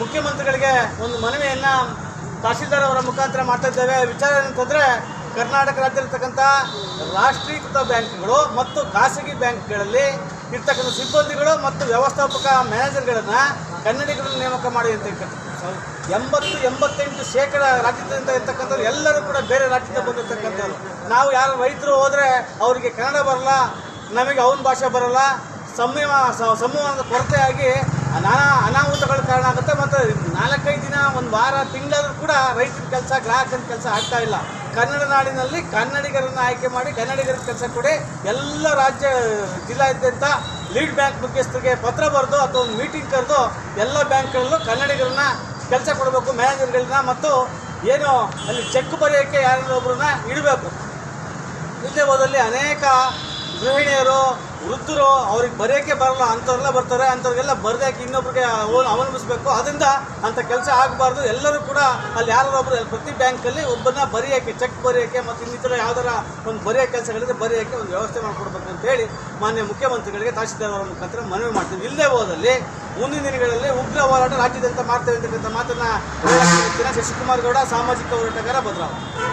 ಮುಖ್ಯಮಂತ್ರಿಗಳಿಗೆ ಒಂದು ಮನವಿಯನ್ನು ತಹಶೀಲ್ದಾರ್ ಅವರ ಮುಖಾಂತರ ಮಾಡ್ತಾ ಇದ್ದೇವೆ ವಿಚಾರ ಏನಂತಂದ್ರೆ ಕರ್ನಾಟಕ ರಾಜ್ಯದಲ್ಲಿರ್ತಕ್ಕಂಥ ರಾಷ್ಟ್ರೀಕೃತ ಬ್ಯಾಂಕ್ಗಳು ಮತ್ತು ಖಾಸಗಿ ಬ್ಯಾಂಕ್ಗಳಲ್ಲಿ ಇರ್ತಕ್ಕಂಥ ಸಿಬ್ಬಂದಿಗಳು ಮತ್ತು ವ್ಯವಸ್ಥಾಪಕ ಮ್ಯಾನೇಜರ್ಗಳನ್ನು ಕನ್ನಡಿಗರನ್ನು ನೇಮಕ ಮಾಡಿ ಅಂತ. ಎಂಬತ್ತು, ಎಂಬತ್ತೆಂಟು ಶೇಕಡ ರಾಜ್ಯದಿಂದ ಇರ್ತಕ್ಕಂಥವ್ರು ಎಲ್ಲರೂ ಕೂಡ ಬೇರೆ ರಾಜ್ಯದಿಂದ ಬಂದಿರ್ತಕ್ಕಂಥವ್ರು ನಾವು ಯಾರು ರೈತರು ಹೋದರೆ ಅವರಿಗೆ ಕನ್ನಡ ಬರಲ್ಲ, ನಮಗೆ ಅವನ ಭಾಷೆ ಬರಲ್ಲ, ಸಂಯಮ ಸಂವಹನದ ಕೊರತೆಯಾಗಿ ನಾನಾ ಕಾರಣ ಆಗುತ್ತೆ. ಮತ್ತು ನಾಲ್ಕೈದು ದಿನ, ಒಂದು ವಾರ, ತಿಂಗಳಾದರೂ ಕೂಡ ರೈತರ ಕೆಲಸ, ಗ್ರಾಹಕನ ಕೆಲಸ ಆಗ್ತಾ ಇಲ್ಲ. ಕನ್ನಡ ನಾಡಿನಲ್ಲಿ ಕನ್ನಡಿಗರನ್ನು ಆಯ್ಕೆ ಮಾಡಿ ಕನ್ನಡಿಗರ ಕೆಲಸ ಕೊಡಿ. ಎಲ್ಲ ರಾಜ್ಯ ಜಿಲ್ಲಾದ್ಯಂತ ಲೀಡ್ ಬ್ಯಾಂಕ್ ಮುಖ್ಯಸ್ಥರಿಗೆ ಪತ್ರ ಬರೆದು ಅಥವಾ ಒಂದು ಮೀಟಿಂಗ್ ಕರೆದು ಎಲ್ಲ ಬ್ಯಾಂಕ್ಗಳಲ್ಲೂ ಕನ್ನಡಿಗರನ್ನ ಕೆಲಸ ಕೊಡಬೇಕು, ಮ್ಯಾನೇಜರ್ಗಳನ್ನ ಮತ್ತು ಏನು ಅಲ್ಲಿ ಚೆಕ್ ಬರೆಯೋಕ್ಕೆ ಒಬ್ಬರನ್ನ ಇಡಬೇಕು. ಇಲ್ಲದೆ ಹೋದಲ್ಲಿ ಅನೇಕ ಗೃಹಿಣಿಯರು ವೃದ್ಧರು ಅವ್ರಿಗೆ ಬರೆಯೋಕೆ ಬರಲ್ಲ, ಅಂಥವ್ರೆಲ್ಲ ಬರ್ತಾರೆ, ಅಂಥವ್ರಿಗೆಲ್ಲ ಬರ್ದಾಕಿ ಇನ್ನೊಬ್ರಿಗೆ ಅವಲಂಬಿಸ್ಬೇಕು ಅದರಿಂದ ಅಂಥ ಕೆಲಸ ಆಗಬಾರ್ದು. ಎಲ್ಲರೂ ಕೂಡ ಅಲ್ಲಿ ಯಾರೋ ಒಬ್ಬರು ಪ್ರತಿ ಬ್ಯಾಂಕಲ್ಲಿ ಒಬ್ಬರನ್ನ ಬರೆಯೋಕ್ಕೆ, ಚೆಕ್ ಬರೆಯೋಕ್ಕೆ ಮತ್ತು ಇನ್ನಿತರ ಯಾವ್ದಾರ ಒಂದು ಬರೆಯೋ ಕೆಲಸಗಳಿದ್ರೆ ಬರೆಯೋಕ್ಕೆ ಒಂದು ವ್ಯವಸ್ಥೆ ಮಾಡಿಕೊಡ್ಬೇಕು ಅಂತೇಳಿ ಮಾನ್ಯ ಮುಖ್ಯಮಂತ್ರಿಗಳಿಗೆ ತಹಶೀಲ್ದಾರ್ ಅವರ ಮುಖಾಂತರ ಮನವಿ ಮಾಡ್ತೀವಿ. ಇಲ್ಲದೆ ಹೋದಲ್ಲಿ ಮುಂದಿನ ದಿನಗಳಲ್ಲಿ ಉಗ್ರ ಹೋರಾಟ ರಾಜ್ಯದಂತ ಮಾಡ್ತೇವೆ ಅಂತಕ್ಕಂಥ ಮಾತನ್ನು ಶಶಿಕುಮಾರ್ ಗೌಡ, ಸಾಮಾಜಿಕ ಹೋರಾಟಗಾರ ಭದ್ರಾವತಿ.